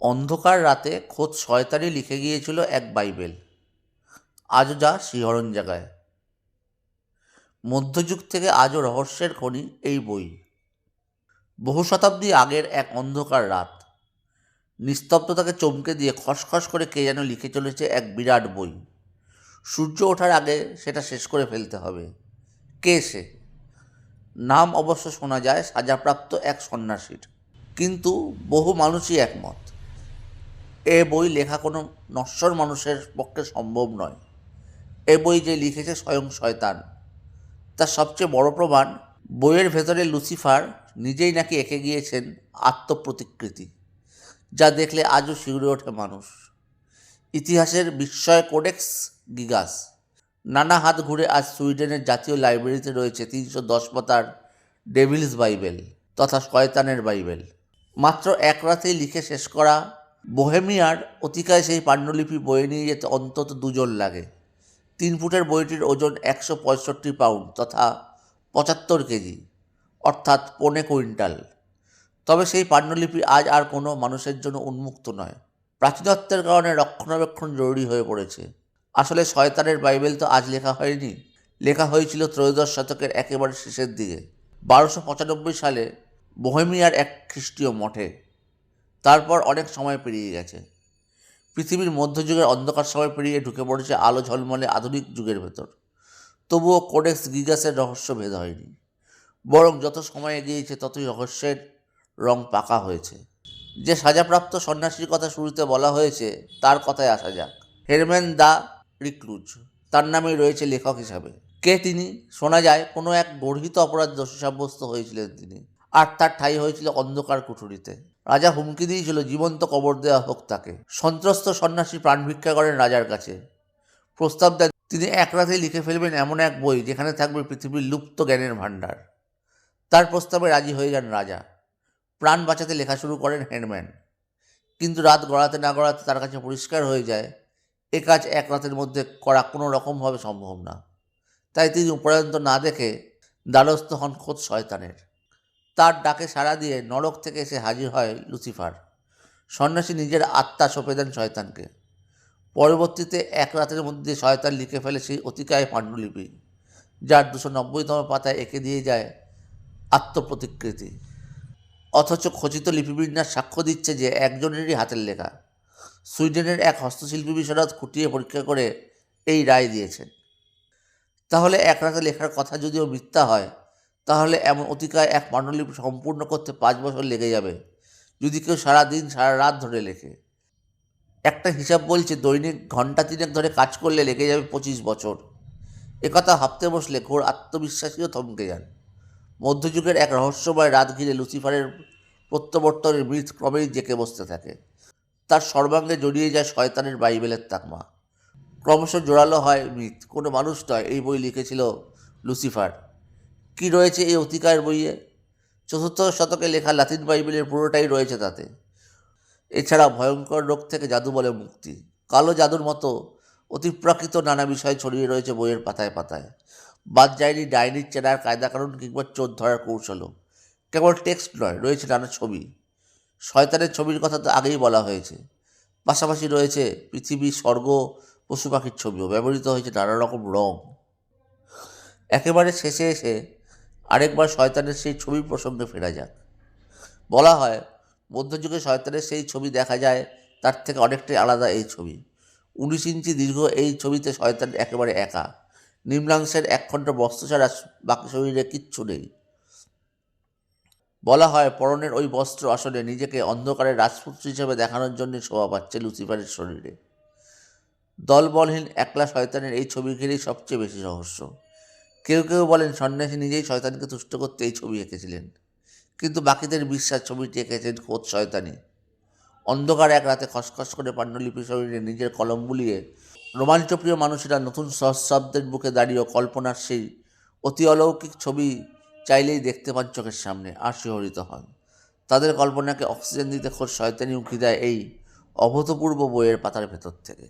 অন্ধকার রাতে খোদ শয়তানি লিখে গিয়েছিল এক বাইবেল। আজও যা শিহরণ জাগায়। মধ্যযুগ থেকে আজও রহস্যের খনি এই বই। বহু শতাব্দী আগের এক অন্ধকার রাত। নিস্তব্ধতাকে চমকে দিয়ে খসখস করে কে যেন লিখে চলেছে এক বিরাট বই। সূর্য ওঠার আগে সেটা শেষ করে ফেলতে হবে। কে সে? নাম অবশ্য শোনা যায় সাজাপ্রাপ্ত এক সন্ন্যাসীর। কিন্তু বহু মানুষই একমত। এ বই লেখা কোনো নশ্বর মানুষের পক্ষে সম্ভব নয়। এ বই যে লিখেছে স্বয়ং শয়তান, তার সবচেয়ে বড় প্রমাণ, বইয়ের ভেতরে লুসিফার নিজেই নাকি এঁকে গিয়েছেন আত্মপ্রতিকৃতি, যা দেখলে আজও শিউরে ওঠে মানুষ। ইতিহাসের বিস্ময় কোডেক্স গিগাস। নানা হাত ঘুরে আজ সুইডেনের জাতীয় লাইব্রেরিতে রয়েছে তিনশো দশ পাতার ডেভিলস বাইবেল তথা শয়তানের বাইবেল। মাত্র এক রাতেই লিখে শেষ করা বোহেমিয়ার অতিকায় সেই পাণ্ডুলিপি বয়ে নিয়ে যেতে অন্তত দুজন লাগে। তিন ফুটের বইটির ওজন একশো পঁয়ষট্টি পাউন্ড তথা পঁচাত্তর কেজি, অর্থাৎ পৌনে কুইন্টাল। তবে সেই পাণ্ডুলিপি আজ আর কোনো মানুষের জন্য উন্মুক্ত নয়। প্রাচীনত্বের কারণে রক্ষণাবেক্ষণ জরুরি হয়ে পড়েছে। আসলে শয়তানের বাইবেল তো আজ লেখা হয়নি। লেখা হয়েছিল ত্রয়োদশ শতকের একেবারে শেষের দিকে। বারোশো পঁচানব্বই সালে বোহেমিয়ার এক খ্রিস্টীয় মঠে। তারপর অনেক সময় পেরিয়ে গেছে। পৃথিবীর মধ্যযুগের অন্ধকার সময় পেরিয়ে ঢুকে পড়েছে আলো ঝলমলে আধুনিক যুগের ভেতর। তবুও কোডেক্স গিগাসের রহস্য ভেদ হয়নি। বরং যত সময় এগিয়েছে, ততই রহস্যের রং পাকা হয়েছে। যে সাজাপ্রাপ্ত সন্ন্যাসীর কথা শুরুতে বলা হয়েছে, তার কথায় আসা যাক। হেরম্যান দা রিক্লুজ তার নামেই রয়েছে লেখক হিসাবে। কে তিনি? শোনা যায়, কোনো এক গর্হিত অপরাধ দোষী সাব্যস্ত হয়েছিলেন তিনি। আর তার ঠাই হয়েছিল অন্ধকার কুঠুরিতে। রাজা হুমকি দিয়েছিল জীবন্ত কবর দেওয়া হোক তাকে। সন্ত্রস্ত সন্ন্যাসী প্রাণ ভিক্ষা করেন রাজার কাছে। প্রস্তাব দেন, তিনি এক রাতেই লিখে ফেলবেন এমন এক বই যেখানে থাকবে পৃথিবীর লুপ্ত জ্ঞানের ভাণ্ডার। তার প্রস্তাবে রাজি হয়ে যান রাজা। প্রাণ বাঁচাতে লেখা শুরু করেন হেডম্যান। কিন্তু রাত গড়াতে না গড়াতে তার কাছে পরিষ্কার হয়ে যায়, এ কাজ এক রাতের মধ্যে করা কোনো রকমভাবে সম্ভব না। তাই তিনি উপরান্ত না দেখে দ্বারস্থ হন খোদ শয়তানের। তার ডাকে সাড়া দিয়ে নরক থেকে এসে হাজির হয় লুসিফার। সন্ন্যাসী নিজের আত্মা সঁপে দেন শয়তানকে। পরবর্তীতে এক রাতের মধ্যে শয়তান লিখে ফেলে সেই অতিকায় পাণ্ডুলিপি, যার দুশো নব্বইতম পাতায় এঁকে দিয়ে যায় আত্মপ্রতিকৃতি। অথচ খচিত লিপিবিন্যাস সাক্ষ্য দিচ্ছে যে একজনেরই হাতের লেখা। সুইডেনের এক হস্তশিল্পী বিশারদ খুঁটিয়ে পরীক্ষা করে এই রায় দিয়েছেন। তাহলে এক রাতে লেখার কথা যদিও মিথ্যা হয় তাহলে এমন অতিকায় এক পাণ্ডুলিপি সম্পূর্ণ করতে পাঁচ বছর লেগে যাবে। যদি কেউ সারা দিন সারা রাত ধরে লেখে। একটা হিসাব বলছে, দৈনিক ঘণ্টা তিনেক ধরে কাজ করলে লেগে যাবে পঁচিশ বছর। একথা ভাবতে বসলে ঘোর আত্মবিশ্বাসীও থমকে যান। মধ্যযুগের এক রহস্যময় রাত ঘিরে লুসিফারের প্রত্যাবর্তনের মৃত ক্রমেই জেঁকে বসতে থাকে। তার সর্বাঙ্গে জড়িয়ে যায় শয়তানের বাইবেলের তাকমা। ক্রমশ জোরালো হয় মৃত। কোনো মানুষ নয়, এই বই লিখেছিল লুসিফার। কি রয়েছে এই অতিকার বইয়ে? চতুর্থ শতকে লেখা লাতিন বাইবেলের পুরোটাই রয়েছে তাতে। এছাড়া ভয়ঙ্কর রোগ থেকে জাদু বলে মুক্তি। কালো জাদুর মতো অতিপ্রাকৃত নানা বিষয় ছড়িয়ে রয়েছে বইয়ের পাতায় পাতায়। বাদ যায়নি ডাইনির চেনার কায়দা কারণ কিংবা চোর ধরার কৌশলও। কেবল টেক্সট নয়, রয়েছে নানা ছবি। শয়তানের ছবির কথা তো আগেই বলা হয়েছে। পাশাপাশি রয়েছে পৃথিবী, স্বর্গ, পশু পাখির ছবিও। ব্যবহৃত হয়েছে নানা রকম রং। একেবারে শেষে এসে আরেকবার শয়তানের সেই ছবির প্রসঙ্গে ফেরা যাক। বলা হয়, মধ্যযুগে শয়তানের সেই ছবি দেখা যায়, তার থেকে অনেকটাই আলাদা এই ছবি। উনিশ ইঞ্চি দীর্ঘ এই ছবিতে শয়তান একেবারে একা। নিম্নাংশের একখণ্ড বস্ত্র ছাড়া বাকি শরীরে কিচ্ছু নেই। বলা হয়, পরনের ওই বস্ত্র আসলে নিজেকে অন্ধকারের রাজপুত্র হিসেবে দেখানোর জন্য শোভা পাচ্ছে লুসিফারের শরীরে। দলবলহীন, একলা শয়তানের এই ছবি ঘিরেই সবচেয়ে বেশি রহস্য। কেউ কেউ বলেন সন্ন্যাসী নিজেই শয়তানকে তুষ্ট করতে এই ছবি এঁকেছিলেন। কিন্তু বাকিদের বিশ্বাস ছবিটি এঁকেছেন খোদ শয়তানি। অন্ধকার এক রাতে খসখস করে পাণ্ডুলিপি শরীরে নিজের কলম বুলিয়ে রোমাঞ্চপ্রিয় মানুষেরা নতুন সহস্রাব্দের বুকে দাঁড়িয়ে কল্পনার সেই অতি অলৌকিক ছবি চাইলেই দেখতে পান চোখের সামনে, আর শিহরিত হন। তাদের কল্পনাকে অক্সিজেন দিতে খোঁজ শয়তানি উঁকি দেয় এই অভূতপূর্ব বইয়ের পাতার ভেতর থেকে।